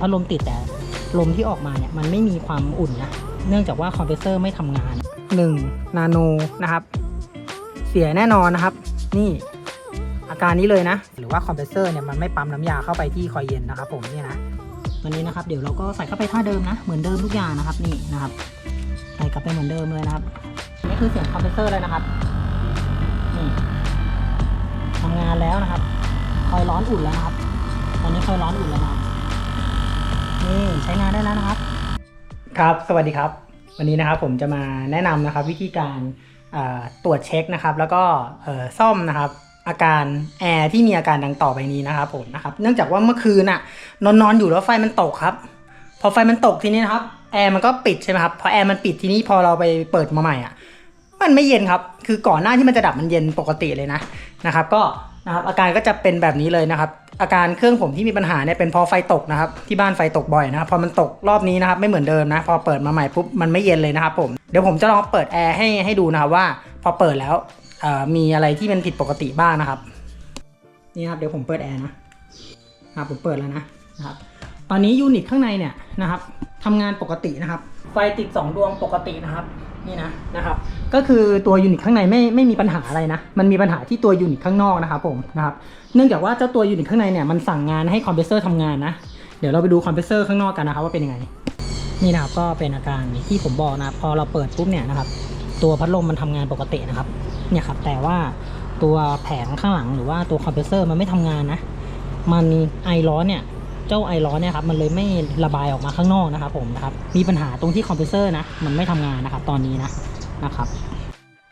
พัดลมติดแต่ลมที่ออกมาเนี่ยมันไม่มีความอุ่นนะ เนื่องจากว่าคอมเพรสเซอร์ไม่ทำงาน 1 นาโนนะครับ เสียแน่นอนนะครับ นี่อาการนี้เลยนะ หรือว่าคอมเพรสเซอร์เนี่ยมันไม่ปั๊มน้ำยาเข้าไปที่คอยเย็นนะครับผมเนี่ยนะวันนี้นะครับเดี๋ยวเราก็ใส่เข้าไปท่าเดิมนะ เหมือนเดิมทุกอย่างนะครับนี่นะครับใส่กลับไปเหมือนเดิมเลยนะครับนี่คือเสียงคอมเพรสเซอร์เลยนะครับนี่ทำงานแล้วนะครับ คอยร้อนอุ่นแล้วนะครับ ตอนนี้คอยร้อนอุ่นแล้วนะครับ นี่ใช้งานได้แล้วนะครับ ครับ สวัสดีครับ วันนี้นะครับผมจะมาแนะนำนะครับวิธีการตรวจเช็คนะครับ แล้วก็ซ่อมนะครับอาการแอร์ที่มีอาการดังต่อไปนี้นะครับผมนะครับ เนื่องจากว่าเมื่อคืนน่ะนอนนอนอยู่แล้วไฟมันตกครับ พอไฟมันตกทีนี้นะครับแอร์มันก็ปิดใช่ไหมครับพอแอร์มันปิดทีนี้พอเราไปเปิดมาใหม่อะมันไม่เย็นครับ คือก่อนหน้าที่มันจะดับมันเย็นปกติเลยนะนะครับ ก็ นะครับอาการก็จะเป็นแบบนี้เลยนะครับอาการเครื่องผมที่มีปัญหาเนี่ยเป็นเพอไฟตกนะครับที่บ้านไฟตกบ่อยนะครับพอมันตกรอบนี้นะครับไม่เหมือนเดิมนะพอเปิดมาใหม่ปุ๊บมันไม่เย็นเลยนะครับผมเดี๋ยวผมจะลองเปิดแอร์ให้ให้ดูนะครับว่า พอเปิดแล้วมีอะไรที่มันผิดปกติบ้างนะครับนี่ครับเดี๋ยวผมเปิดแอร์นะนะครับผมเปิดแล้วนะนะครับตอนนี้ยูนิตข้างในเนี่ยนะครับทำงานปกตินะครับ ไฟติด 2 ดวงปกตินะครับ นี่นะนะครับ ก็คือตัวยูนิตข้างในไม่ไม่มีปัญหาอะไรนะ มันมีปัญหาที่ตัวยูนิตข้างนอกนะครับผมนะครับ เนื่องจากว่าเจ้าตัวยูนิตข้างในเนี่ยมันสั่งงานให้คอมเพรสเซอร์ทำงานนะ เดี๋ยวเราไปดูคอมเพรสเซอร์ข้างนอกกันนะครับว่าเป็นยังไง นี่นะครับก็เป็นอาการที่ผมบอกนะครับพอเราเปิดปุ๊บเนี่ยนะครับ ตัวพัดลมมันทำงานปกตินะครับ เนี่ยครับแต่ว่าตัวแผงข้างหลังหรือว่าตัวคอมเพรสเซอร์มันไม่ทำงานนะ มันไอร้อนเนี่ย เจ้าไอร้อนเนี่ยครับมันเลยไม่ระบายออกมาข้างนอกนะครับผมนะครับมีปัญหาตรงที่คอมเพรสเซอร์นะมันไม่ทำงานนะครับตอนนี้นะนะครับ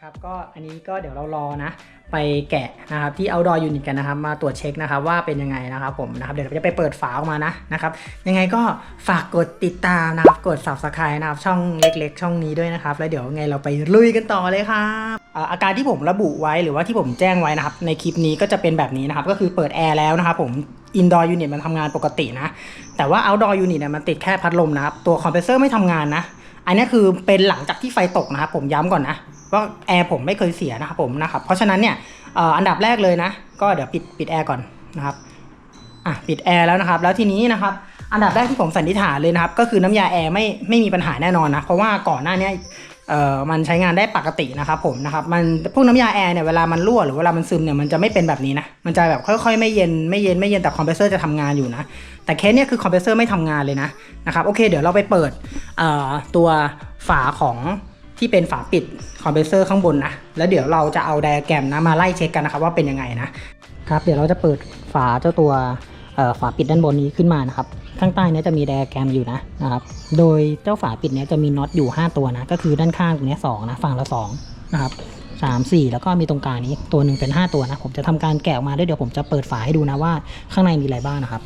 ครับก็อันนี้ก็เดี๋ยวเรารอนะไปแกะนะครับที่ outdoor unit กันนะครับ มาตรวจเช็คนะครับว่าเป็นยังไงนะครับผมนะครับเดี๋ยวเราจะไปเปิดฝาออกมานะนะครับยังไงก็ฝากกดติดตามนะครับกด subscribe นะครับช่องเล็กๆ ช่องนี้ด้วยนะครับ แล้วเดี๋ยวไงเราไปลุยกันต่อเลยครับอ่าอาการที่ผมระบุไว้หรือว่าที่ผมแจ้งไว้นะครับในคลิปนี้ก็จะเป็นแบบนี้นะครับก็คือเปิดแอร์แล้วนะครับผม indoor unit มันทำงานปกตินะ แต่ว่า outdoor unit เนี่ยมันติดแค่พัดลมนะครับ ตัวคอมเพรสเซอร์ไม่ทำงานนะ อันนี้คือเป็นหลังจากที่ไฟตกนะครับผมย้ำก่อนนะ ว่าแอร์ผมไม่เคยเสียนะครับผมนะครับ เพราะฉะนั้นเนี่ยอันดับแรกเลยนะ ก็เดี๋ยวปิดปิดแอร์ก่อนนะครับอะปิดแอร์แล้วนะครับ แล้วทีนี้นะครับอันดับแรกที่ผมสันนิษฐานเลยนะครับ ก็คือน้ำยาแอร์ไม่ไม่มีปัญหาแน่นอนนะ เพราะว่าก่อนหน้านี้ เอ่อมันใช้งานได้ปกตินะครับผมนะครับมันพวกน้ำยาแอร์เนี่ยเวลามันรั่วหรือเวลามันซึมเนี่ยมันจะไม่เป็นแบบนี้นะมันจะแบบค่อยๆไม่เย็นไม่เย็นไม่เย็นแต่คอมเพรสเซอร์จะทำงานอยู่นะแต่เคสเนี่ยคือคอมเพรสเซอร์ไม่ทำงานเลยนะนะครับโอเคเดี๋ยวเราไปเปิดเอ่อตัวฝาของที่เป็นฝาปิดคอมเพรสเซอร์ข้างบนนะแล้วเดี๋ยวเราจะเอาไดอะแกรมนะมาไล่เช็คกันนะครับว่าเป็นยังไงนะครับเดี๋ยวเราจะเปิดฝาเจ้าตัว ฝาปิดด้านบนนี้ขึ้นมานะครับ ข้างใต้นี้จะมีไดอะแกรมอยู่นะนะครับ โดยเจ้าฝาปิดนี้จะมีน็อตอยู่ 5 ตัวนะ ก็คือด้านข้างตรงนี้ยสองนะ ฝั่งละสองนะครับสามสี่แล้วก็มีตรงกลางนี้ตัวหนึ่งเป็น 5 ตัวนะ ผมจะทำการแกะออกมาด้วยเดี๋ยวผมจะเปิดฝาให้ดูนะว่าข้างในมีอะไรบ้างนะครับ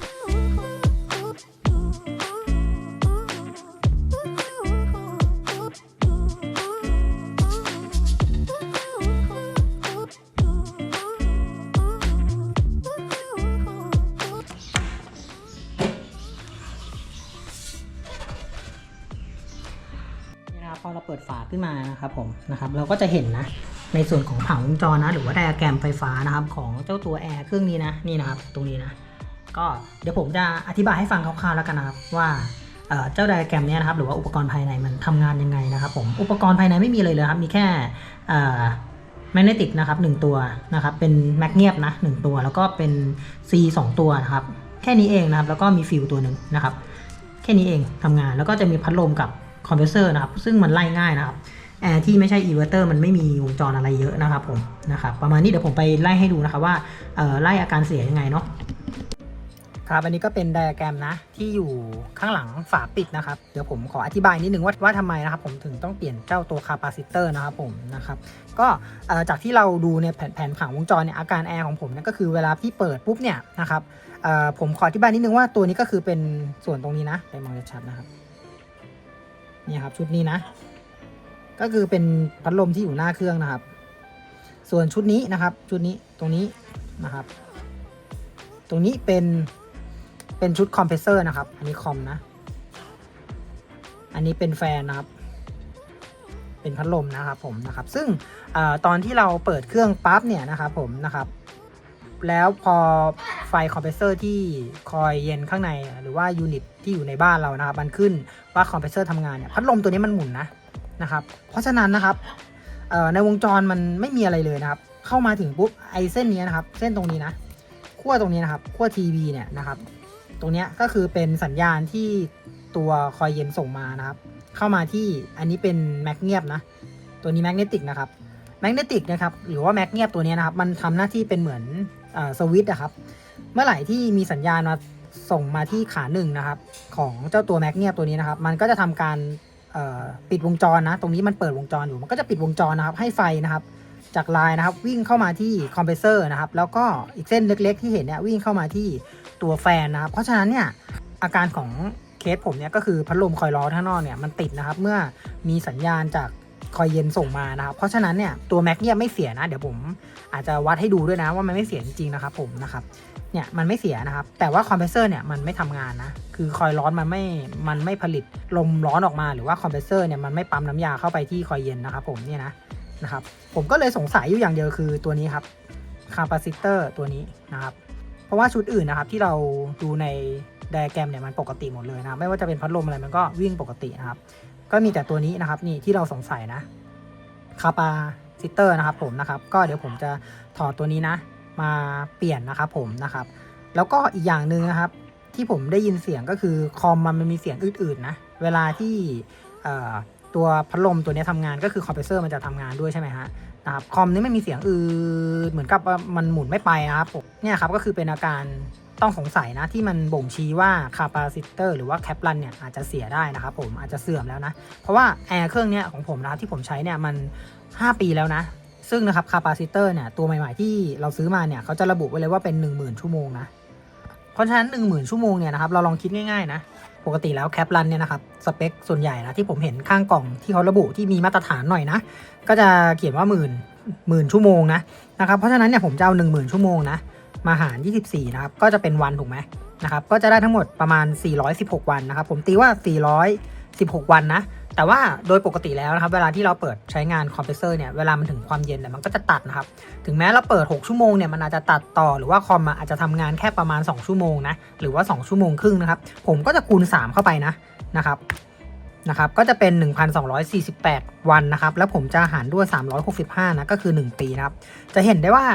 นะครับพอเราเปิดฝาขึ้นมานะครับผมนะครับเราก็จะเห็นนะในส่วนของผังวงจรนะ หรือว่าไดอะแกรมไฟฟ้านะครับของเจ้าตัวแอร์เครื่องนี้นะนี่นะครับตรงนี้นะก็เดี๋ยวผมจะอธิบายให้ฟังคร่าวๆแล้วกันนะครับว่าเจ้าไดอะแกรมเนี้ยนะครับหรือว่าอุปกรณ์ภายในมันทำงานยังไงนะครับผมอุปกรณ์ภายในไม่มีเลยเลยครับมีแค่แมกเนติกนะครับหนึ่งตัวนะครับเป็นแมกเนียบนะหนึ่งตัว แล้วก็เป็น C สองตัวนะครับแค่นี้เองนะครับแล้วก็มีฟิลตัวหนึ่งนะครับแค่นี้เองทำงานแล้วก็จะมีพัดลมกับ คอมเพรสเซอร์นะครับ ซึ่งมันไล่ง่ายนะครับแอร์ที่ไม่ใช่อีเวอร์เตอร์มันไม่มีวงจรอะไรเยอะนะครับผมนะครับประมาณนี้เดี๋ยวผมไปไล่ให้ดูนะครับว่าไล่อาการเสียยังไงเนาะครับอันนี้ก็เป็นไดอะแกรมนะที่อยู่ข้างหลังฝาปิดนะครับ เดี๋ยวผมขออธิบายนิดนึงว่าว่าทำไมนะครับผมถึงต้องเปลี่ยนเจ้าตัวคาปาซิเตอร์นะครับผมนะครับก็จากที่เราดูในแผนแผนผังวงจรเนี่ยอาการแอร์ของผมเนี่ยก็คือเวลาที่เปิดปุ๊บเนี่ยนะครับผมขออธิบายนิดนึงว่าตัวนี้ก็คือเป็นส่วนตรงนี้นะไปมองชัดนะครับ เนี่ยครับชุดนี้นะ ก็คือเป็นพัดลมที่อยู่หน้าเครื่องนะครับ ส่วนชุดนี้นะครับชุดนี้ตรงนี้นะครับ ตรงนี้เป็นเป็นชุดคอมเพรสเซอร์นะครับ อันนี้คอมนะ อันนี้เป็นแฟนนะครับ เป็นพัดลมนะครับผมนะครับ ซึ่งอตอนที่เราเปิดเครื่องปั๊บเนี่ยนะครับผมนะครับ แล้วพอไฟคอมเพรสเซอร์ที่คอยเย็นข้างใน หรือว่ายูนิตที่อยู่ในบ้านเรานะครับ มันขึ้นว่าคอมเพรสเซอร์ทำงานเนี่ยพัดลมตัวนี้มันหมุนนะนะครับ เพราะฉะนั้นนะครับในวงจรมันไม่มีอะไรเลยนะครับ เข้ามาถึงปุ๊บไอเส้นนี้นะครับ เส้นตรงนี้นะขั้วตรงนี้นะครับขั้วทีวีเนี่ยนะครับ ตรงนี้ก็คือเป็นสัญญาณที่ตัวคอยเย็นส่งมานะครับ เข้ามาที่อันนี้เป็นแมกเนียบนะ ตัวนี้แมกเนติกนะครับแมกเนติกนะครับ หรือว่าแมกเนียบตัวนี้นะครับ มันทำหน้าที่เป็นเหมือน สวิตช์อะครับ เมื่อไหร่ที่มีสัญญาณมาส่งมาที่ขาหนึ่งนะครับ ของเจ้าตัวแมกเนียบตัวนี้นะครับ มันก็จะทำการปิดวงจรนะ ตรงนี้มันเปิดวงจรอยู่ มันก็จะปิดวงจรนะครับ ให้ไฟนะครับ จากไลน์นะครับ วิ่งเข้ามาที่คอมเพรสเซอร์นะครับ แล้วก็อีกเส้นเล็ก ๆ ที่เห็นเนี่ยวิ่งเข้ามาที่ตัวแฟนนะครับ เพราะฉะนั้นเนี่ยอาการของเคสผมเนี่ยก็คือพัดลมคอยล์ข้างนอกเนี่ยมันติดนะครับ เมื่อมีสัญญาณจาก คอยเย็นส่งมานะครับ เพราะฉะนั้นเนี่ยตัวแม็กเนี่ยไม่เสียนะ เดี๋ยวผมอาจจะวัดให้ดูด้วยนะว่ามันไม่เสียจริงนะครับผมนะครับเนี่ยมันไม่เสียนะครับ แต่ว่าคอมเพรสเซอร์เนี่ยมันไม่ทำงานนะ คือคอยร้อนมันไม่ มันไม่ผลิตลมร้อนออกมาหรือว่าคอมเพรสเซอร์เนี่ยมันไม่ปั๊มน้ำยาเข้าไปที่คอยเย็นนะครับผมเนี่ยนะนะครับผมก็เลยสงสัยอยู่อย่างเดียวคือตัวนี้ครับคาปาซิเตอร์ตัวนี้นะครับเพราะว่าชุดอื่นนะครับที่เราดูในไดอะแกรมเนี่ยมันปกติหมดเลยนะไม่ว่าจะเป็นพัดลมอะไรมันก็วิ่งปกตินะครับ ก็มีแต่ตัวนี้นะครับนี่ที่เราสงสัยนะคาปาซิเตอร์นะครับผมนะครับ ก็เดี๋ยวผมจะถอดตัวนี้นะ มาเปลี่ยนนะครับผมนะครับ แล้วก็อีกอย่างหนึ่งนะครับ ที่ผมได้ยินเสียงก็คือคอมมันมีเสียงอื่นๆนะเวลาที่ตัวพัดลมตัวนี้ทำงานก็คือคอมเพรสเซอร์มันจะทำงานด้วยใช่ไหมฮะนะครับคอมนี้ไม่มีเสียงอื่นเหมือนกับว่ามันหมุนไม่ไปนะครับเนี่ยครับก็คือเป็นอาการ ต้องสงสัยนะที่มันบ่งชี้ว่าคาปาซิเตอร์หรือว่าแคปลันเนี่ยอาจจะเสียได้นะครับผมอาจจะเสื่อมแล้วนะ เพราะว่าแอร์เครื่องเนี้ยของผมนะครับที่ผมใช้เนี่ยมัน 5 ปีแล้วนะ ซึ่งนะครับคาปาซิเตอร์เนี่ยตัวใหม่ๆที่เราซื้อมาเนี่ยเขาจะระบุไว้เลยว่าเป็น 10,000 ชั่วโมงนะเพราะฉะนั้น 10,000 ชั่วโมงเนี่ยนะครับเราลองคิดง่ายๆนะปกติแล้วแคปรันเนี่ยนะครับสเปคส่วนใหญ่นะที่ผมเห็นข้างกล่องที่เขาระบุที่มีมาตรฐานหน่อยนะก็จะเขียนว่าหมื่นหมื่นชั่วโมงนะนะครับเพราะฉะนั้นเนี่ยผมจะเอา10,000ชั่วโมงนะ มาหาร 24 นะครับ ก็จะเป็นวันถูกไหมนะครับ ก็จะได้ทั้งหมดประมาณ 416 วันนะครับ ผมตีว่า 416 วันนะ แต่ว่าโดยปกติแล้วนะครับ เวลาที่เราเปิดใช้งานคอมเพรสเซอร์เนี่ย เวลามันถึงความเย็นเนี่ย มันก็จะตัดนะครับ ถึงแม้เราเปิด 6 ชั่วโมงเนี่ย มันอาจจะตัดต่อ หรือว่าคอมอะอาจจะทำงานแค่ประมาณ 2 ชั่วโมงนะ หรือว่า 2 ชั่วโมงครึ่งนะครับ ผมก็จะคูณ 3 เข้าไปนะ นะครับ นะครับก็จะเป็น 1,248 วันนะครับแล้วผมจะหารด้วย 365นะก็คือ 1 ปีนะครับจะเห็นได้ว่า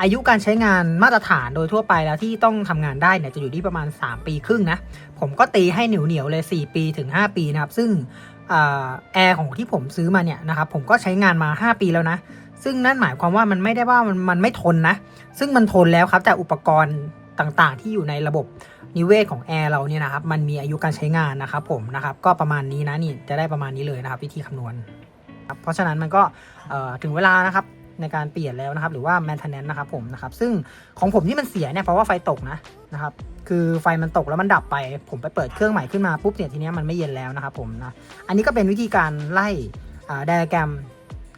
อายุการใช้งานมาตรฐานโดยทั่วไปแล้วที่ต้องทำงานได้เนี่ยจะอยู่ที่ประมาณ 3 ปีครึ่งนะผมก็ตีให้เหนียวเหนียวๆเลย 4 ปีถึง 5 ปีนะครับซึ่งแอร์ของที่ผมซื้อมาเนี่ยนะครับผมก็ใช้งานมา 5 ปีแล้วนะ ซึ่งนั่นหมายความว่ามันไม่ได้ว่ามันมันไม่ทนนะ ซึ่งมันทนแล้วครับแต่อุปกรณ์ต่างๆ ที่อยู่ในระบบ นิเวศของแอร์เราเนี่ยนะครับมันมีอายุการใช้งานนะครับผมนะครับก็ประมาณนี้นะนี่จะได้ประมาณนี้เลยนะครับวิธีคำนวณครับเพราะฉะนั้นมันก็ถึงเวลานะครับในการเปลี่ยนแล้วนะครับ หรือว่า maintenance นะครับผมนะครับซึ่งของผมที่มันเสียเนี่ยเพราะว่าไฟตกนะนะครับคือไฟมันตกแล้วมันดับไป ผมไปเปิดเครื่องใหม่ขึ้นมาปุ๊บเนี่ยทีนี้มันไม่เย็นแล้วนะครับผมนะอันนี้ก็เป็นวิธีการไล่ไดอะแกรม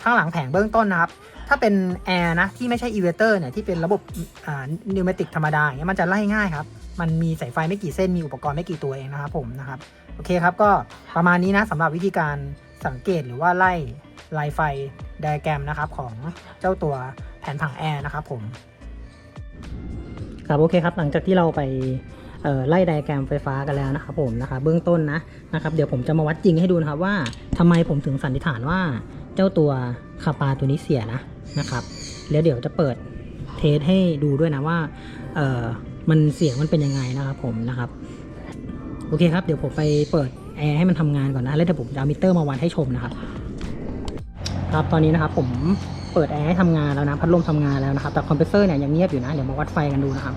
ข้างหลังแผงเบื้องต้นนะครับ ถ้าเป็นแอร์นะที่ไม่ใช่อีเวเตอร์เนี่ยที่เป็นระบบอ่านิวเมติกธรรมดาอย่างเงี้ยมันจะไล่ง่ายครับ มันมีสายไฟไม่กี่เส้นมีอุปกรณ์ไม่กี่ตัวเองนะครับผมนะครับโอเคครับก็ประมาณนี้นะสำหรับวิธีการสังเกตหรือว่าไล่ลายไฟไดอะแกรมนะครับของเจ้าตัวแผนผังแอร์นะครับผมครับโอเคครับหลังจากที่เราไปเอ่อไล่ไดอะแกรมไฟฟ้ากันแล้วนะครับผมนะครับเบื้องต้นนะนะครับเดี๋ยวผมจะมาวัดจริงให้ดูนะครับว่าทำไมผมถึงสันนิษฐานว่าเจ้าตัวคาปาตัวนี้เสียนะ นะครับ แล้วเดี๋ยวจะเปิดเทสให้ดูด้วยนะว่าเออมันเสียงมันเป็นยังไงนะครับผมนะครับ โอเคครับเดี๋ยวผมไปเปิดแอร์ให้มันทำงานก่อนนะแล้วเดี๋ยวผมจะเอามิเตอร์มาวัดให้ชมนะครับ ครับตอนนี้นะครับผมเปิดแอร์ให้ทำงานแล้วนะพัดลมทำงานแล้วนะครับ แต่คอมเพรสเซอร์เนี่ยยังเงียบอยู่นะ เดี๋ยวมาวัดไฟกันดูนะครับ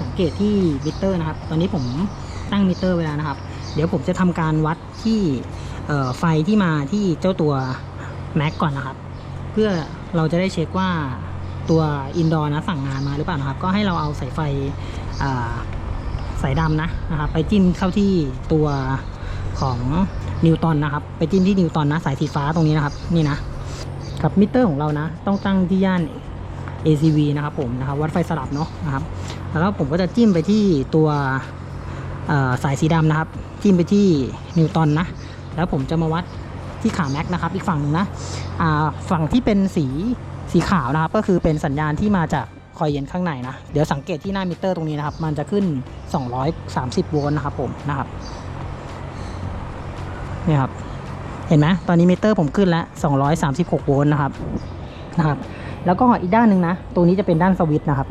สังเกตที่มิเตอร์นะครับ ตอนนี้ผมตั้งมิเตอร์ไว้แล้วนะครับ เดี๋ยวผมจะทำการวัดที่ ไฟที่มาที่เจ้าตัวแม็กก่อนนะครับ เพื่อเราจะได้เช็คว่าตัวอินดอร์นะสั่งงานมาหรือเปล่านะครับ ก็ให้เราเอาสายไฟสายดำนะนะครับ ไปจิ้มเข้าที่ตัวของนิวตันนะครับ ไปจิ้มที่นิวตันนะสายสีฟ้าตรงนี้นะครับ นี่นะครับมิเตอร์ของเรานะ ต้องตั้งที่ย่าน ACV นะครับผมนะครับวัดไฟสลับเนาะนะครับ แล้วก็ผมก็จะจิ้มไปที่ตัวสายสีดำนะครับ จิ้มไปที่นิวตันนะ แล้วผมจะมาวัดที่ขาแม็กนะครับ อีกฝั่งหนึ่งนะอ่าฝั่งที่เป็นสีสีขาวนะครับ ก็คือเป็นสัญญาณที่มาจากคอยเย็นข้างในนะ เดี๋ยวสังเกตที่หน้ามิเตอร์ตรงนี้นะครับ มันจะขึ้น 230 โวลต์นะครับผมนะครับนี่ครับ เห็นไหมตอนนี้มิเตอร์ผมขึ้นแล้ว 236 โวลต์นะครับนะครับ แล้วก็อีกด้านหนึ่งนะตรงนี้จะเป็นด้านสวิตช์นะครับ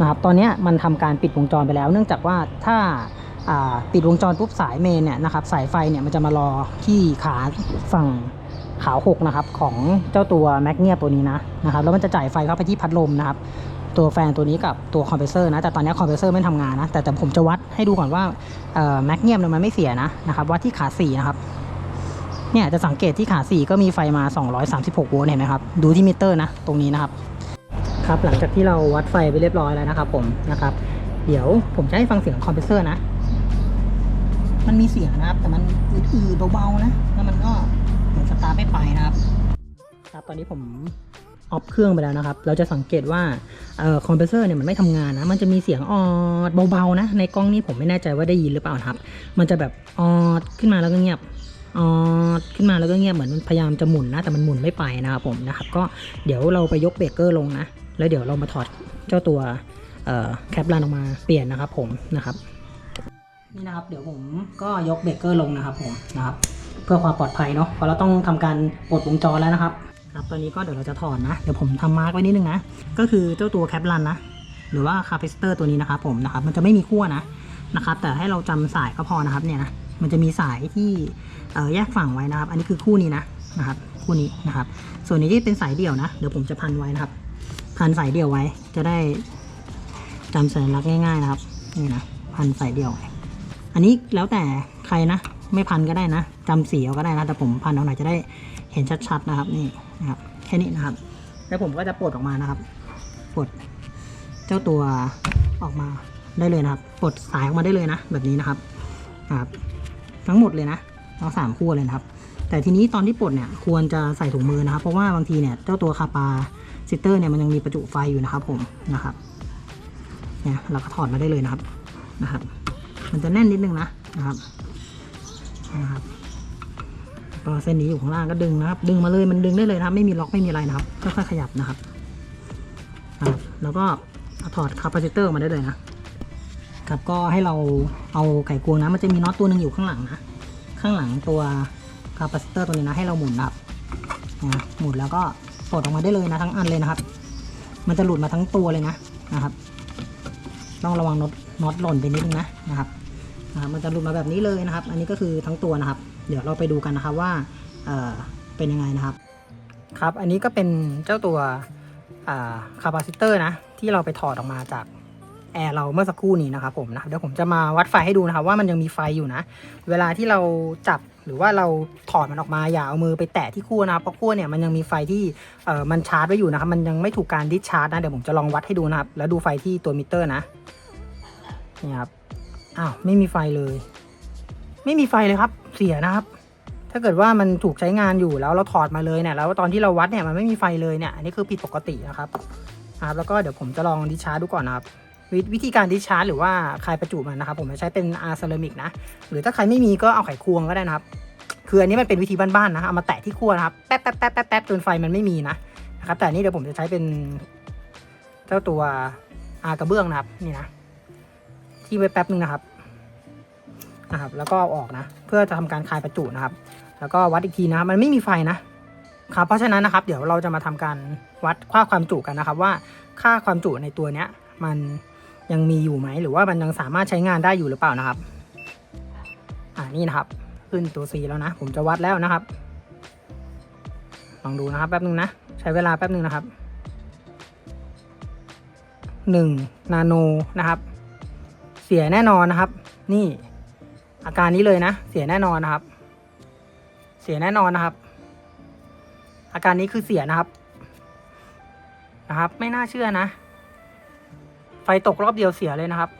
นะครับ ตอนนี้มันทำการปิดวงจรไปแล้ว เนื่องจากว่าถ้า อ่าปิดวงจรปุ๊บสายเมนเนี่ยนะครับสายไฟเนี่ยมันจะมารอที่ขาฝั่งขาวหกนะครับของเจ้าตัวแมกเนียตัวนี้นะนะครับแล้วมันจะจ่ายไฟเข้าไปที่พัดลมนะครับตัวแฟนตัวนี้กับตัวคอมเพรสเซอร์นะแต่ตอนนี้คอมเพรสเซอร์ไม่ทำงานนะแต่แต่ผมจะวัดให้ดูก่อนว่าแมกเนียมเนี่ยมันไม่เสียนะนะครับวัดที่ขาสี่นะครับเนี่ยจะสังเกตที่ขา4ก็มีไฟมา 236 โวลต์เห็นไหมครับดูที่มิเตอร์นะตรงนี้นะครับครับหลังจากที่เราวัดไฟไปเรียบร้อยแล้วนะครับผมนะครับเดี๋ยวผมจะให้ฟังเสียงคอมเพรสเซอร์นะ มันมีเสียงนะครับ แต่มันอืดๆเบาๆนะ แล้วมันก็เหมือนสตาร์ไม่ไปนะครับ ครับ ตอนนี้ผมออฟเครื่องไปแล้วนะครับ เราจะสังเกตว่าออคอมเพรสเซอร์เนี่ยมันไม่ทำงานนะ มันจะมีเสียงออดเบาๆนะ ในกล้องนี้ผมไม่แน่ใจว่าได้ยินหรือเปล่านะครับ มันจะแบบออดขึ้นมาแล้วก็เงียบออดขึ้นมาแล้วก็เงียบเหมือนพยายามจะหมุนนะ แต่มันหมุนไม่ไปนะครับผมนะครับ ก็เดี๋ยวเราไปยกเบรกเกอร์ลงนะ แล้วเดี๋ยวเรามาถอดเจ้าตัวแคปลันออกมาเปลี่ยนนะครับผมนะครับ นี่นะครับเดี๋ยวผมก็ยกเบรกเกอร์ลงนะครับผมนะครับ เพื่อความปลอดภัยเนาะเพราะเราต้องทำการปลดวงจรแล้วนะครับครับตอนนี้ก็เดี๋ยวเราจะถอดนะ เดี๋ยวผมทำมาร์กไว้นิดนึงนะ ก็คือเจ้าตัวแคปลันนะ หรือว่าคาเพสเตอร์ตัวนี้นะครับผมนะครับ มันจะไม่มีขั้วนะนะครับ แต่ให้เราจำสายก็พอนะครับเนี่ยนะ มันจะมีสายที่เออแยกฝั่งไว้นะครับ อันนี้คือคู่นี้นะนะครับ คู่นี้นะครับ ส่วนนี้ที่เป็นสายเดี่ยวนะ เดี๋ยวผมจะพันไว้นะครับ พันสายเดี่ยวไว้ จะได้จำสัญลักษณ์ง่ายๆนะครับ นี่นะ พันสายเดี่ยวไอันนี้แล้วแต่ใครนะไม่พันก็ได้นะจำสีเอาก็ได้นะแต่ผมพันเอาหน่อยจะได้เห็นชัดๆนะครับนี่นะครับแค่นี้นะครับ แล้วผมก็จะปลดออกมานะครับปลดเจ้าตัวออกมาได้เลยนะครับปลดสายออกมาได้เลยนะ แบบนี้นะครับครับ ทั้งหมดเลยนะทั้งสามคู่เลยนะครับ แต่ทีนี้ตอนที่ปลดเนี่ยควรจะใส่ถุงมือนะครับ เพราะว่าบางทีเนี่ยเจ้าตัวคาปาซิเตอร์เนี่ยมันยังมีประจุไฟอยู่นะครับผมนะครับเนี่ยเราก็ถอดมาได้เลยนะครับนะครับ มันจะแน่นนิดนึงนะนะครับนะครับก็เส้นนี้อยู่ข้างล่างก็ดึงนะครับ ดึงมาเลยมันดึงได้เลยนะครับ ไม่มีล็อกไม่มีอะไรนะครับค่อยๆขยับนะครับนะครับแล้วก็เอาถอดคาปาซิเตอร์มาได้เลยนะครับก็ให้เราเอาไขควงนะมันจะมีน็อตตัวหนึ่งอยู่ข้างหลังนะข้างหลังตัวคาปาซิเตอร์ตัวนี้นะให้เราหมุนนะครับนะหมุนแล้วก็ปลดออกมาได้เลยนะทั้งอันเลยนะครับ มันจะหลุดมาทั้งตัวเลยนะนะครับ ต้องระวังน็อตน็อตหล่นไปนิดนึงนะนะครับ มันจะหลุดมาแบบนี้เลยนะครับ อันนี้ก็คือทั้งตัวนะครับ เดี๋ยวเราไปดูกันนะครับว่าเออเป็นยังไงนะครับ ครับ อันนี้ก็เป็นเจ้าตัวคาปาซิเตอร์นะที่เราไปถอดออกมาจากแอร์เราเมื่อสักครู่นี้นะครับผมนะเดี๋ยวผมจะมาวัดไฟให้ดูนะครับว่ามันยังมีไฟอยู่นะ เวลาที่เราจับหรือว่าเราถอดมันออกมาอย่าเอามือไปแตะที่ขั้วนะครับเพราะขั้วเนี่ยมันยังมีไฟที่เอ่อมันชาร์จไว้อยู่นะครับมันยังไม่ถูกการดิชาร์จนะเดี๋ยวผมจะลองวัดให้ดูนะครับแล้วดูไฟที่ตัวมิเตอร์นะนี่ครับ อ้าวไม่มีไฟเลย ไม่มีไฟเลยครับ เสียนะครับ ถ้าเกิดว่ามันถูกใช้งานอยู่แล้วเราถอดมาเลยเนี่ยแล้วตอนที่เราวัดเนี่ยมันไม่มีไฟเลยเนี่ยอันนี้คือผิดปกตินะครับครับแล้วก็เดี๋ยวผมจะลองดิชาร์ดูก่อนนะครับวิวิธีการดิชาร์หรือว่าคลายประจุมันนะครับ ผมจะใช้เป็นอาร์เซรามิกนะ หรือถ้าใครไม่มีก็เอาไขควงก็ได้นะครับ คืออันนี้มันเป็นวิธีบ้านๆนะ เอามาแตะที่ขั้วนะครับ แป๊บแป๊บแป๊บแป๊บแป๊บจนไฟมันไม่มีนะนะครับ แต่นนี้เดี๋ยวผมจะใช้เป็นเจ้าตัวอากระเบื้องนะครับ นี่นะ ที่ไว้แป๊บนึงนะครับนะครับ แล้วก็เอาออกนะ เพื่อจะทำการคายประจุนะครับ แล้วก็วัดอีกทีนะครับมันไม่มีไฟนะครับเพราะฉะนั้นนะครับ เดี๋ยวเราจะมาทำการวัดค่าความจุกันนะครับ ว่าค่าความจุในตัวเนี้ย มันยังมีอยู่ไหมหรือว่ามันยังสามารถใช้งานได้อยู่หรือเปล่านะครับ อ่านี่นะครับ ขึ้นตัว C แล้วนะ ผมจะวัดแล้วนะครับลองดูนะครับแป๊บนึงนะ ใช้เวลาแป๊บนึงนะครับหนึ่งนาโนนะครับ เสียแน่นอนนะครับ นี่ อาการนี้เลยนะ เสียแน่นอนนะครับ เสียแน่นอนนะครับ อาการนี้คือเสียนะครับ นะครับ ไม่น่าเชื่อนะ ไฟตกรอบเดียวเสียเลยนะครับ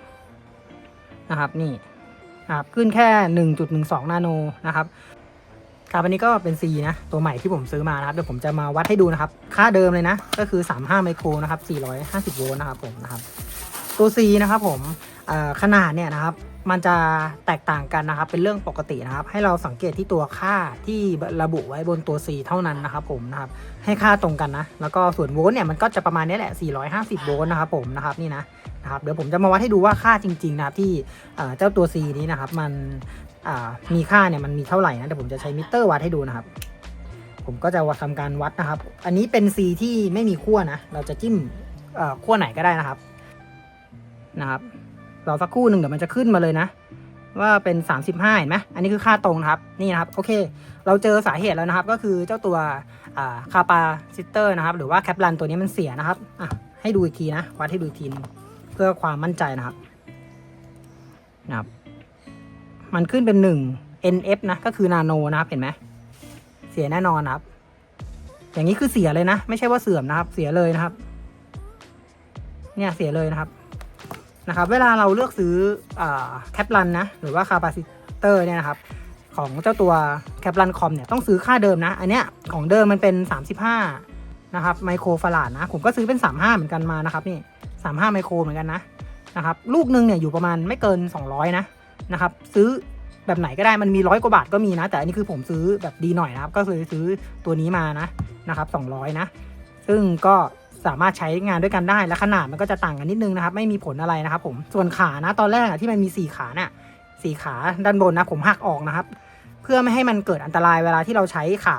นะครับ นี่นะครับขึ้นแค่1.12นาโนนะครับครับอันนี้ก็เป็น C นะ ตัวใหม่ที่ผมซื้อมานะครับ เดี๋ยวผมจะมาวัดให้ดูนะครับ ค่าเดิมเลยนะ ก็คือ 35 ไมโครนะครับ 450 โวลต์นะครับผมนะครับ ตัว C นะครับผม ขนาดเนี่ยนะครับมันจะแตกต่างกันนะครับ เป็นเรื่องปกตินะครับ ให้เราสังเกตที่ตัวค่าที่ระบุไว้บนตัว C เท่านั้นนะครับ ผมนะครับ ให้ค่าตรงกันนะ แล้วก็ส่วนโวลต์เนี่ยมันก็จะประมาณนี้แหละ 450 โวลต์นะครับผมนะครับนี่นะนะครับ เดี๋ยวผมจะมาวัดให้ดูว่าค่าจริง ๆ นะครับที่เจ้าตัว C นี้นะครับ มันมีค่าเนี่ยมันมีเท่าไหร่นะเดี๋ยวผมจะใช้มิเตอร์วัดให้ดูนะครับ ผมก็จะทำการวัดนะครับ อันนี้เป็น C ที่ไม่มีขั้วนะ เราจะจิ้มขั้วไหนก็ได้นะครับนะครับ รอสักครู่หนึ่งเดี๋ยวมันจะขึ้นมาเลยนะ ว่าเป็น 35เห็นไหมอันนี้คือค่าตรงนะครับนี่นะครับโอเค เราเจอสาเหตุแล้วนะครับ ก็คือเจ้าตัวคาปาซิสเตอร์นะครับ หรือว่าแคปลันตัวนี้มันเสียนะครับอะให้ดูอีกทีนะวัดให้ดูอีกทีนึงเพื่อความมั่นใจนะครับนะครับ มันขึ้นเป็น 1 NF นะก็คือนาโนนะครับเห็นไหมเสียแน่นอนนะครับ อย่างนี้คือเสียเลยนะ ไม่ใช่ว่าเสื่อมนะครับ เสียเลยนะครับ เนี่ยเสียเลยนะครับ นะครับเวลาเราเลือกซื้อแคปลันนะหรือว่าคาปาซิเตอร์เนี่ยนะครับของเจ้าตัวแคปลันคอมเนี่ยต้องซื้อค่าเดิมนะ อันเนี้ยของเดิมมันเป็น 35 นะครับไมโครฟาราดนะ ผมก็ซื้อเป็น 35 เหมือนกันมานะครับนี่35 ไมโครเหมือนกันนะนะครับลูกหนึ่งเนี่ยอยู่ประมาณไม่เกิน 200 นะนะครับซื้อแบบไหนก็ได้มันมีร้อยกว่าบาทก็มีนะ แต่อันนี้คือผมซื้อแบบดีหน่อยนะครับ ก็เลยซื้อตัวนี้มานะนะครับ200 นะ ซึ่งก็ สามารถใช้งานด้วยกันได้และขนาดมันก็จะต่างกันนิดนึงนะครับ ไม่มีผลอะไรนะครับ ผมส่วนขานะตอนแรกที่มันมี4ขาเนี่ยสี่ขาด้านบนนะผมหักออกนะครับ เพื่อไม่ให้มันเกิดอันตรายเวลาที่เราใช้ขา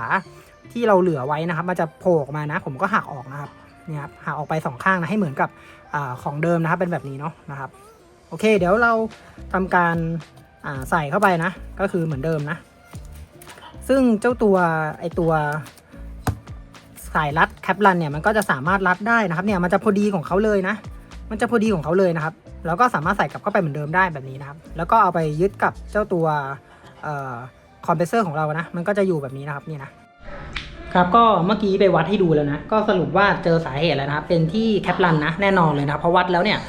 ที่เราเหลือไว้นะครับ มันจะโผล่ออกมานะ ผมก็หักออกนะครับเนี่ยครับหักออกไปสองข้างนะให้เหมือนกับอของเดิมนะครับ เป็นแบบนี้เนาะนะครับโอเค เดี๋ยวเราทำการใส่เข้าไปนะ ก็คือเหมือนเดิมนะ ซึ่งเจ้าตัวไอตัว สายรัดแคปลันเนี่ยมันก็จะสามารถรัดได้นะครับเนี่ยมันจะพอดีของเขาเลยนะ มันจะพอดีของเขาเลยนะครับแล้วก็สามารถใส่กลับเข้าไปเหมือนเดิมได้แบบนี้นะครับ แล้วก็เอาไปยึดกับเจ้าตัวคอมเพรสเซอร์ของเรานะ มันก็จะอยู่แบบนี้นะครับนี่นะครับก็เมื่อกี้ไปวัดให้ดูแล้วนะก็สรุปว่าเจอสาเหตุแล้วนะครับเป็นที่แคปลันนะแน่นอนเลยนะเพราะวัดแล้วเนี่ย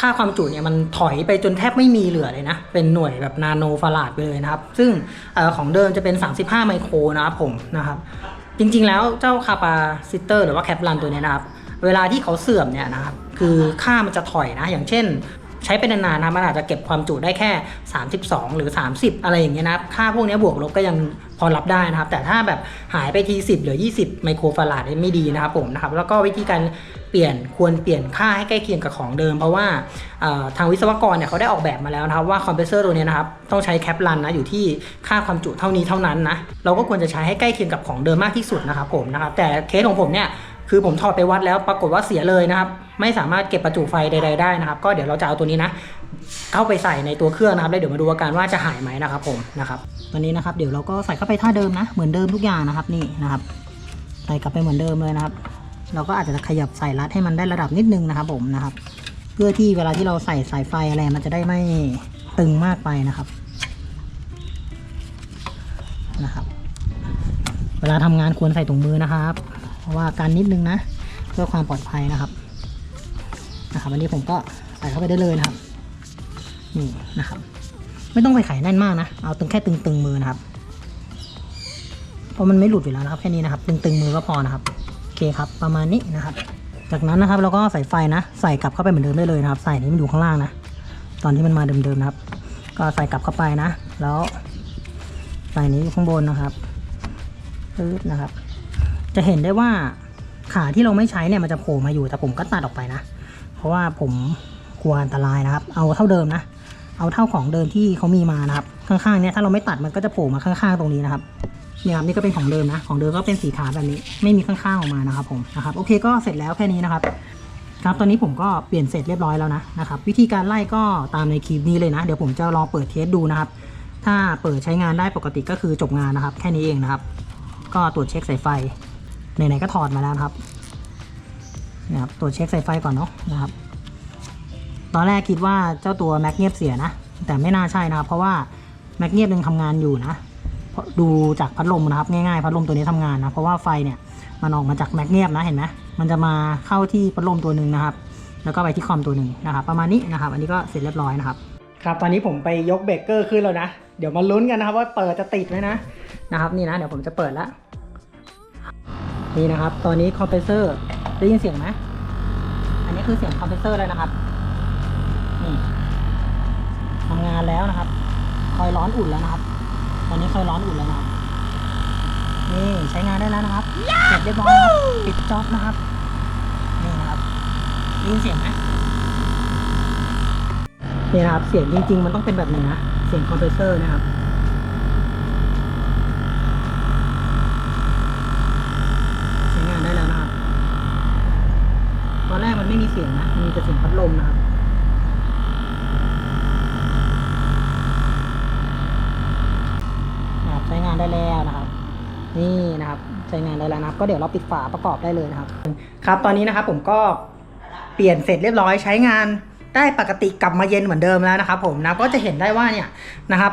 ค่าความจุเนี่ยมันถอยไปจนแทบไม่มีเหลือเลยนะเป็นหน่วยแบบนาโนฟาราดไปเลยนะครับ ซึ่งอของเดิมจะเป็น 35 ไมโครนะครับผมนะครับ จริงๆแล้วเจ้าคาปาซิเตอร์หรือว่าแคปลันตัวนี้นะครับ เวลาที่เขาเสื่อมเนี่ยนะครับ คือค่ามันจะถอยนะ อย่างเช่น ใช้เป็นนานๆนะมันอาจจะเก็บความจุได้แค่ 32 หรือ 30 อะไรอย่างเงี้ยนะค่าพวกนี้บวกลบก็ยังพอรับได้นะครับ แต่ถ้าแบบหายไปที 10 หรือ 20 ไมโครฟาราดเนี่ยไม่ดีนะครับผมนะครับแล้วก็วิธีการเปลี่ยนควรเปลี่ยนค่าให้ใกล้เคียงกับของเดิม เพราะว่าทางวิศวกรเนี่ยเขาได้ออกแบบมาแล้วนะครับว่าคอมเพรสเซอร์ตัวนี้นะครับต้องใช้แคปลันนะอยู่ที่ค่าความจุเท่านี้เท่านั้นนะเราก็ควรจะใช้ให้ใกล้เคียงกับของเดิมมากที่สุดนะครับผมนะครับแต่เคสของผมเนี่ยคือผมถอดไปวัดแล้วปรากฏว่าเสียเลยนะครับ ไม่สามารถเก็บประจุไฟใดๆได้นะครับ ก็เดี๋ยวเราจะเอาตัวนี้นะ เข้าไปใส่ในตัวเครื่องนะครับแล้วเดี๋ยวมาดูอาการว่าจะหายไหมนะครับผมนะครับวันนี้นะครับเดี๋ยวเราก็ใส่เข้าไปท่าเดิมนะ เหมือนเดิมทุกอย่างนะครับนี่นะครับใส่กลับไปเหมือนเดิมเลยนะครับ เราก็อาจจะขยับใส่รัดให้มันได้ระดับนิดนึงนะครับผมนะครับ เพื่อที่เวลาที่เราใส่สายไฟอะไรมันจะได้ไม่ตึงมากไปนะครับนะครับ เวลาทำงานควรใส่ถุงมือนะครับ เพราะว่าการนิดนึงนะ เพื่อความปลอดภัยนะครับ นะครับอันนี้ผมก็ใส่เข้าไปได้เลยนะครับนี่นะครับ ไม่ต้องไปไขแน่นมากนะเอาตึงแค่ตึงๆมือนะครับเพราะมันไม่หลุดอยู่แล้วนะครับแค่นี้นะครับ ตึงๆมือก็พอนะครับโอเคครับ ประมาณนี้นะครับ จากนั้นนะครับเราก็ใส่ไฟนะ ใส่กลับเข้าไปเหมือนเดิมได้เลยนะครับ ใส่นี้มันอยู่ข้างล่างนะตอนที่มันมาเดิมๆนะครับ ก็ใส่กลับเข้าไปนะ แล้วใส่นี้อยู่ข้างบนนะครับปึ๊บนะครับ จะเห็นได้ว่าขาที่เราไม่ใช้เนี่ยมันจะโผล่มาอยู่แต่ผมก็ตัดออกไปนะ ราะว่าผมกลัวอันตรายนะครับ เอาเท่าเดิมนะ เอาเท่าของเดิมที่เขามีมานะครับ ข้างๆเนี่ยถ้าเราไม่ตัดมันก็จะโผล่มาข้างๆตรงนี้นะครับเนี่ยครับนี่ก็เป็นของเดิมนะ ของเดิมก็เป็นสีขาวแบบนี้ ไม่มีข้างๆออกมานะครับผมนะครับ โอเคก็เสร็จแล้วแค่นี้นะครับ ครับ ตอนนี้ผมก็เปลี่ยนเสร็จเรียบร้อยแล้วนะนะครับ วิธีการไล่ก็ตามในคลิปนี้เลยนะ เดี๋ยวผมจะลองเปิดเทสดูนะครับ ถ้าเปิดใช้งานได้ปกติก็คือจบงานนะครับ แค่นี้เองนะครับ ก็ตรวจเช็คสายไฟไหนๆก็ถอดมาแล้วครับ นะครับตรวเช็คสายไฟก่อนเนาะนะครับ ตอนแรกคิดว่าเจ้าตัวแมกเงียบเสียนะ แต่ไม่น่าใช่นะครับ เพราะว่าแมกเงียบยังทำงานอยู่นะเพราะดูจากพัดลมนะครับ ง่ายๆ พัดลมตัวนี้ทำงานนะ เพราะว่าไฟเนี่ยมันออกมาจากแมกเงียบนะเห็นไหมมันจะมาเข้าที่พัดลมตัวหนึ่งนะครับ แล้วก็ไปที่คอมตัวหนึ่งนะครับ ประมาณนี้นะครับ อันนี้ก็เสร็จเรียบร้อยนะครับครับตอนนี้ผมไปยกเบรกเกอร์ขึ้นแล้วนะเดี๋ยวมาลุ้นกันนะครับ ว่าเปิดจะติดไหมนะนะครับ นี่นะเดี๋ยวผมจะเปิดแล้วนี่นะครับ ตอนนี้คอมเพรสเซอร์ ได้ยินเสียงไหมอันนี้คือเสียงคอมเพรสเซอร์แล้วนะครับ นี่ทำงานแล้วนะครับ คอยร้อนอุ่นแล้วนะครับ ตอนนี้คอยร้อนอุ่นแล้วนะครับ นี่ใช้งานได้แล้วนะครับ เสร็จเรียบร้อยนะครับปิดจ็อบนะครับ นี่นะครับได้ยินเสียงไหมนี่นะครับ เสียงจริง ๆ มันต้องเป็นแบบนี้นะ เสียงคอมเพรสเซอร์นะครับ ใช้งานได้แล้วนะครับ ต อนแรกมันไม่มีเสียงนะ มันมีแต่เสียงพัดลมนะครับนะครับใช้งานได้แล้วนะครับ นี่นะครับใช้งานได้แล้วนะครับก็เดี๋ยวเราปิดฝาประกอบได้เลยนะครับ ครับตอนนี้นะครับผมก็เปลี่ยนเสร็จเรียบร้อยใช้งานได้ปกติกลับมาเย็นเหมือนเดิมแล้วนะครับผมนะก็จะเห็นได้ว่าเนี่ยนะครับ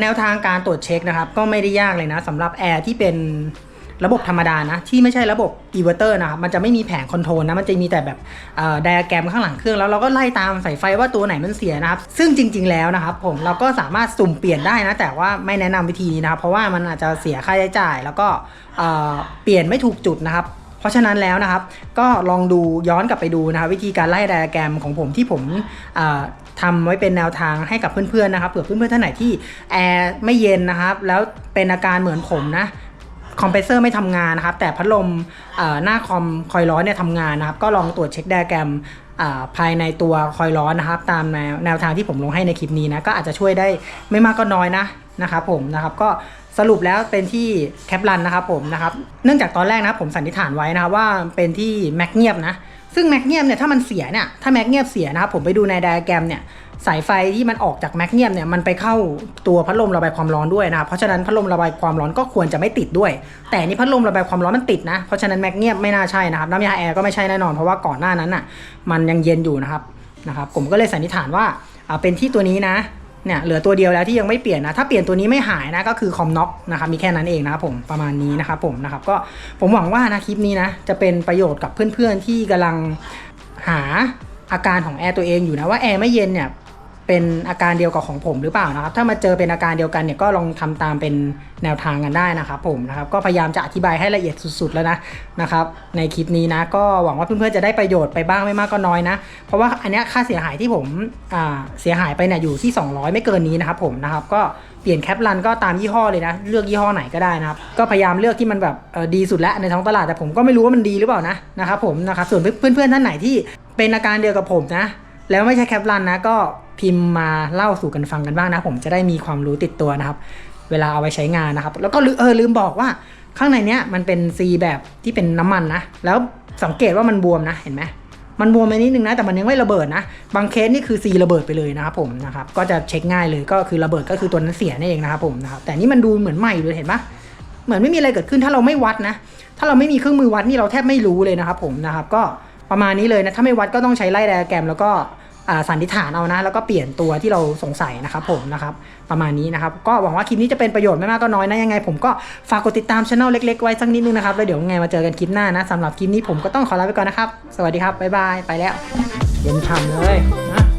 แนวทางการตรวจเช็คนะครับ ก็ไม่ได้ยากเลยนะสำหรับแอร์ที่เป็น ระบบธรรมดานะ ที่ไม่ใช่ระบบอีเวอร์เตอร์นะครับมันจะไม่มีแผงคอนโทรลนะ มันจะมีแต่แบบไดอะแกรมข้างหลังเครื่อง แล้วเราก็ไล่ตามสายไฟว่าตัวไหนมันเสียนะครับ ซึ่งจริง ๆ แล้วนะครับผมเราก็สามารถสุ่มเปลี่ยนได้นะ แต่ว่าไม่แนะนำวิธีนี้นะครับ เพราะว่ามันอาจจะเสียค่าใช้จ่าย แล้วก็เปลี่ยนไม่ถูกจุดนะครับเพราะฉะนั้นแล้วนะครับก็ลองดูย้อนกลับไปดูนะครับวิธีการไล่ไดอะแกรมของผมที่ผมทำไว้เป็นแนวทางให้กับเพื่อนๆนะครับเผื่อเพื่อนๆท่านไหนที่แอร์ไม่เย็นนะครับ แล้วเป็นอาการเหมือนผมนะ คอมเพรสเซอร์ไม่ทำงานนะครับ แต่พัดลมหน้าคอมคอยร้อนเนี่ยทำงานนะครับ ก็ลองตรวจเช็คไดอะแกรมภายในตัวคอยร้อนนะครับ ตามแนวแนวทางที่ผมลงให้ในคลิปนี้นะก็อาจจะช่วยได้ไม่มากก็น้อยนะนะครับผมนะครับก็สรุปแล้วเป็นที่แคปรันนะครับผมนะครับเนื่องจากตอนแรกนะผมสันนิษฐานไว้นะครับว่าเป็นที่แมกเงียบนะซึ่งแมกเนียมเนี่ยถ้ามันเสียเนี่ยถ้าแมกเนียมเสียนะครับผมไปดูในไดอะแกรมเนี่ย สายไฟที่มันออกจากแมกเนียมเนี่ยมันไปเข้าตัวพัดลมระบายความร้อนด้วยนะเพราะฉะนั้นพัดลมระบายความร้อนก็ควรจะไม่ติดด้วย แต่นี่พัดลมระบายความร้อนมันติดนะเพราะฉะนั้นแมกเนียมไม่น่าใช่นะครับน้ำยาแอร์ก็ไม่ใช่แน่นอนเพราะว่าก่อนหน้านั้นน่ะมันยังเย็นอยู่นะครับนะครับผมก็เลยสันนิษฐานว่าอ่าเป็นที่ตัวนี้นะเนี่ยเหลือตัวเดียวแล้วที่ยังไม่เปลี่ยนนะถ้าเปลี่ยนตัวนี้ไม่หายนะก็คือคอมน็อกนะครับมีแค่นั้นเองนะครับผมประมาณนี้นะครับผมนะครับก็ผมหวังว่านะคลิปนี้นะจะเป็นประโยชน์กับเพื่อนๆที่กำลังหาอาการของแอร์ตัวเองอยู่นะว่าแอร์ไม่เย็นเนี่ย เป็นอาการเดียวกับของผมหรือเปล่านะครับ ถ้ามาเจอเป็นอาการเดียวกันเนี่ยก็ลองทำตามเป็นแนวทางกันได้นะครับผมนะครับ ก็พยายามจะอธิบายให้ละเอียดสุดๆแล้วนะนะครับ ในคลิปนี้นะ ก็หวังว่าเพื่อนๆจะได้ประโยชน์ไปบ้างไม่มากก็น้อยนะ เพราะว่าอันนี้ค่าเสียหายที่ผมอ่าเสียหายไปเนี่ยอยู่ที่ 200 ไม่เกินนี้นะครับผมนะครับ ก็เปลี่ยนแคปรันก็ตามยี่ห้อเลยนะ เลือกยี่ห้อไหนก็ได้นะครับ ก็พยายามเลือกที่มันแบบดีสุดแล้วในท้องตลาดแต่ผมก็ไม่รู้ว่ามันดีหรือเปล่านะนะครับผมนะครับส่วนเพื่อนๆท่านไหนที่เป็นอาการเดียวกับผมนะ แล้วไม่ใช่แคปรันนะก็ พิมพ์มาเล่าสู่กันฟังกันบ้างนะ ผมจะได้มีความรู้ติดตัวนะครับ เวลาเอาไปใช้งานนะครับ แล้วก็ลืมเออลืมบอกว่าข้างในเนี้ยมันเป็นซีแบบที่เป็นน้ำมันนะ แล้วสังเกตว่ามันบวมนะเห็นไหมมันบวมไปนิดนึงนะแต่มันยังไม่ระเบิดนะ บางเคสนี่คือซีระเบิดไปเลยนะครับผมนะครับก็จะเช็คง่ายเลยก็คือระเบิดก็คือตัวนั้นเสียนั่นเองนะครับผมนะครับแต่นี่มันดูเหมือนใหม่เลยเห็นปะเหมือนไม่มีอะไรเกิดขึ้นถ้าเราไม่วัดนะ ถ้าเราไม่มีเครื่องมือวัดนี่เราแทบไม่รู้เลยนะครับผมนะครับก็ประมาณนี้เลยนะถ้าไม่วัดก็ต้องใช้ไล่ไดอะแกรมแล้วก็ สันนิษฐานเอานะ แล้วก็เปลี่ยนตัวที่เราสงสัยนะครับผมนะครับประมาณนี้นะครับ ก็หวังว่าคลิปนี้จะเป็นประโยชน์ไม่มากก็น้อยนะยังไง ผมก็ฝากกดติดตามช่องเล็กๆไว้สักนิดนึงนะครับแล้วเดี๋ยวไงมาเจอกันคลิปหน้านะสำหรับคลิปนี้ผมก็ต้องขอลาไปก่อนนะครับ สวัสดีครับบ๊ายบายไปแล้ว เย็นช่ำเลยนะ